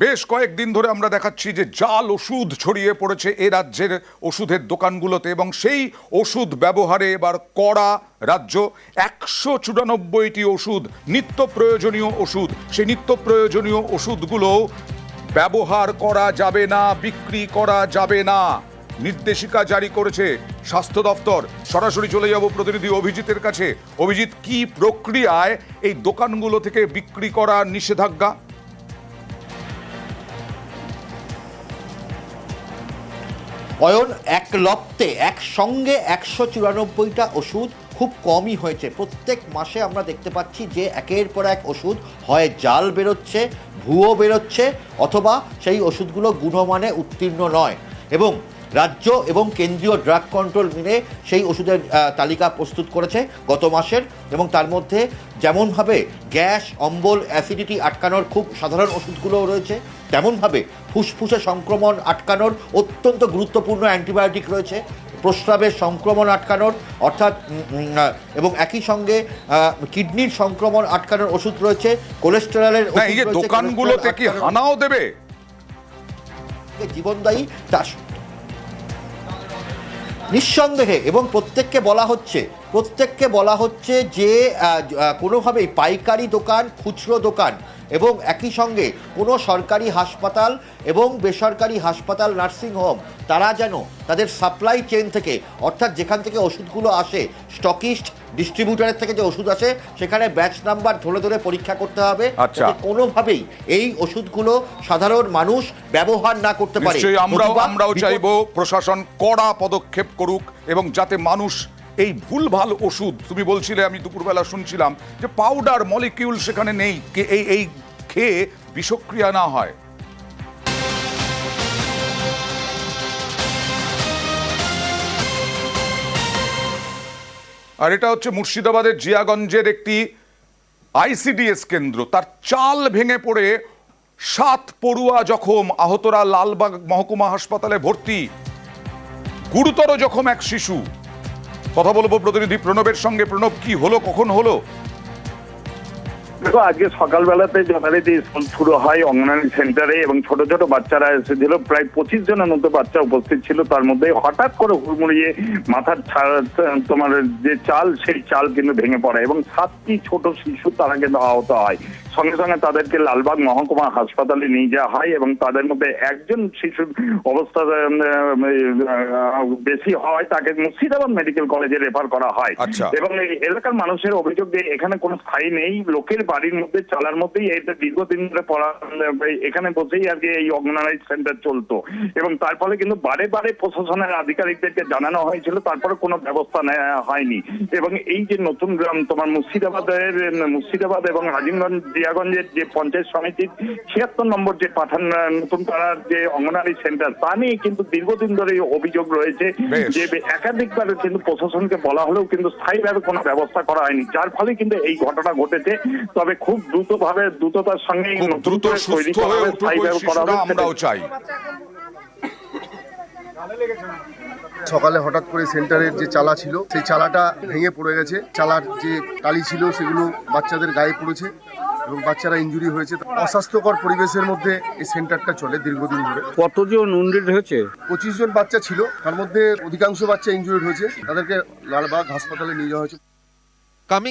বেশ কয়েকদিন ধরে আমরা দেখাচ্ছি যে জাল ওষুধ ছড়িয়ে পড়েছে এ রাজ্যের ওষুধের দোকানগুলোতে এবং সেই ওষুধ ব্যবহারে এবার কড়া রাজ্য একশো চুরানব্বইটি ওষুধ, নিত্য প্রয়োজনীয় ওষুধ। সেই নিত্য প্রয়োজনীয় ওষুধগুলো ব্যবহার করা যাবে না, বিক্রি করা যাবে না। নির্দেশিকা জারি করেছে স্বাস্থ্য দপ্তর। সরাসরি চলে যাব প্রতিনিধি অভিজিতের কাছে। অভিজিৎ, কি প্রক্রিয়ায় এই দোকানগুলো থেকে বিক্রি করা নিষেধাজ্ঞা? অয়ন এক লপ্তে একসঙ্গে একশো চুরানব্বইটা ওষুধ খুব কমই হয়েছে। প্রত্যেক মাসে আমরা দেখতে পাচ্ছি যে একের পর এক ওষুধ হয়, জাল বেরোচ্ছে, ভুয়ো বেরোচ্ছে, অথবা সেই ওষুধগুলো গুণমানে উত্তীর্ণ নয়। এবং রাজ্য এবং কেন্দ্রীয় ড্রাগ কন্ট্রোল মিলে সেই ওষুধের তালিকা প্রস্তুত করেছে গত মাসের এবং তার মধ্যে যেমনভাবে গ্যাস অম্বল অ্যাসিডিটি আটকানোর খুব সাধারণ ওষুধগুলোও রয়েছে তেমনভাবে ফুসফুসে সংক্রমণ আটকানোর অত্যন্ত গুরুত্বপূর্ণ অ্যান্টিবায়োটিক রয়েছে প্রস্রাবের সংক্রমণ আটকানোর অর্থাৎ এবং একই সঙ্গে কিডনির সংক্রমণ আটকানোর ওষুধ রয়েছে কোলেস্টেরলের দোকানগুলোতে কি হানাও দেবে? জীবনদায়ী তা নিঃসন্দেহে এবং প্রত্যেককে বলা হচ্ছে প্রত্যেককে বলা হচ্ছে যে কোনোভাবেই পাইকারি দোকান খুচরো দোকান এবং একই সঙ্গে কোনো সরকারি হাসপাতাল এবং বেসরকারি হাসপাতাল নার্সিংহোম তারা যেন তাদের সাপ্লাই চেন থেকে অর্থাৎ যেখান থেকে ওষুধগুলো আসে স্টকিস্ট ডিস্ট্রিবিউটারের থেকে যে ওষুধ আসে সেখানে ব্যাচ নাম্বার ধরে ধরে পরীক্ষা করতে হবে আচ্ছা। কোনোভাবেই এই ওষুধগুলো সাধারণ মানুষ ব্যবহার না করতে পারে আমরাও আমরাও চাইব প্রশাসন কড়া পদক্ষেপ করুক এবং যাতে মানুষ এই ভুলভাল ওষুধ তুমি বলছিলে, আমি দুপুরবেলা শুনছিলাম যে পাউডার মলিকিউল সেখানে নেই এই এই খেয়ে বিষক্রিয়া না হয়। আর এটা হচ্ছে মুর্শিদাবাদের জিয়াগঞ্জের একটি আইসিডিএস কেন্দ্র। তার চাল ভেঙে পড়ে সাত পড়ুয়া জখম, আহতরা লালবাগ মহকুমা হাসপাতালে ভর্তি। গুরুতর জখম এক শিশু। কথা বলব প্রতিনিধি প্রণবের সঙ্গে। প্রণব কি হলো? কখন হলো? দেখো আজকে সকালবেলাতে যথারীতি স্কুল শুরু হয় অঙ্গনারী সেন্টারে এবং ছোট ছোট বাচ্চারা এসেছিল। প্রায় পঁচিশ জনের মতো বাচ্চা উপস্থিত ছিল। তার মধ্যে হঠাৎ করে হুড়মুড়িয়ে মাথার তোমার যে চাল সেই চাল কিন্তু ভেঙে পড়ে এবং সাতটি ছোট শিশু তারা কিন্তু আহত হয়। সঙ্গে সঙ্গে তাদেরকে লালবাগ মহকুমা হাসপাতালে নিয়ে যাওয়া হয় এবং তাদের মধ্যে একজন শিশুর অবস্থা বেশি হয় তাকে মুর্শিদাবাদ মেডিকেল কলেজে রেফার করা হয়। আচ্ছা। এবং এলাকার মানুষের অভিযোগ যে এখানে কোনো স্থায়ী নেই লোকের বাড়ির মধ্যে চালার মধ্যেই এটা দীর্ঘদিন ধরে পড়া এখানে বসেই আর কি এই অর্গানাইজ সেন্টার চলতো। এবং তার ফলে কিন্তু বারে বারে প্রশাসনের আধিকারিকদেরকে জানানো হয়েছিল তারপরে কোনো ব্যবস্থা নেওয়া হয়নি। এবং এই যে নতুন গ্রাম তোমার মুর্শিদাবাদের মুর্শিদাবাদ এবং আজিমগঞ্জ জিয়াগঞ্জের যে পঞ্চায়েত সমিতির ছিয়াত্তর নম্বর যে পাঠান নতুন পাড়ার যে অঙ্গনারী সেন্টার তা নিয়ে কিন্তু দীর্ঘদিন ধরে অভিযোগ রয়েছে যে একাধিকবার কিন্তু প্রশাসনকে বলা হলেও কিন্তু স্থায়ীভাবে কোনো ব্যবস্থা করা হয়নি। যার ফলে কিন্তু এই ঘটনা ঘটেছে। তবে খুব দ্রুতভাবে দ্রুততার সঙ্গে দ্রুত সুস্থ হয়ে উঠুক আমরাও চাই। সকালে হঠাৎ করে সেন্টারের যে চালা ছিল সেই চালাটা ভেঙে পড়ে গেছে। চালার যে টালি ছিল সেগুলো বাচ্চাদের গায়ে পড়েছে এবং বাচ্চারা ইনজুরি হয়েছে। অস্বাস্থ্যকর পরিবেশের মধ্যে এই সেন্টারটা চলে দীর্ঘদিন ধরে। কতজন উন্ডিড হয়েছে? পঁচিশ জন বাচ্চা ছিল তার মধ্যে অধিকাংশ বাচ্চা ইনজুরিড হয়েছে। তাদেরকে লালবাগ হাসপাতালে নিয়ে যাওয়া হয়েছে। Up.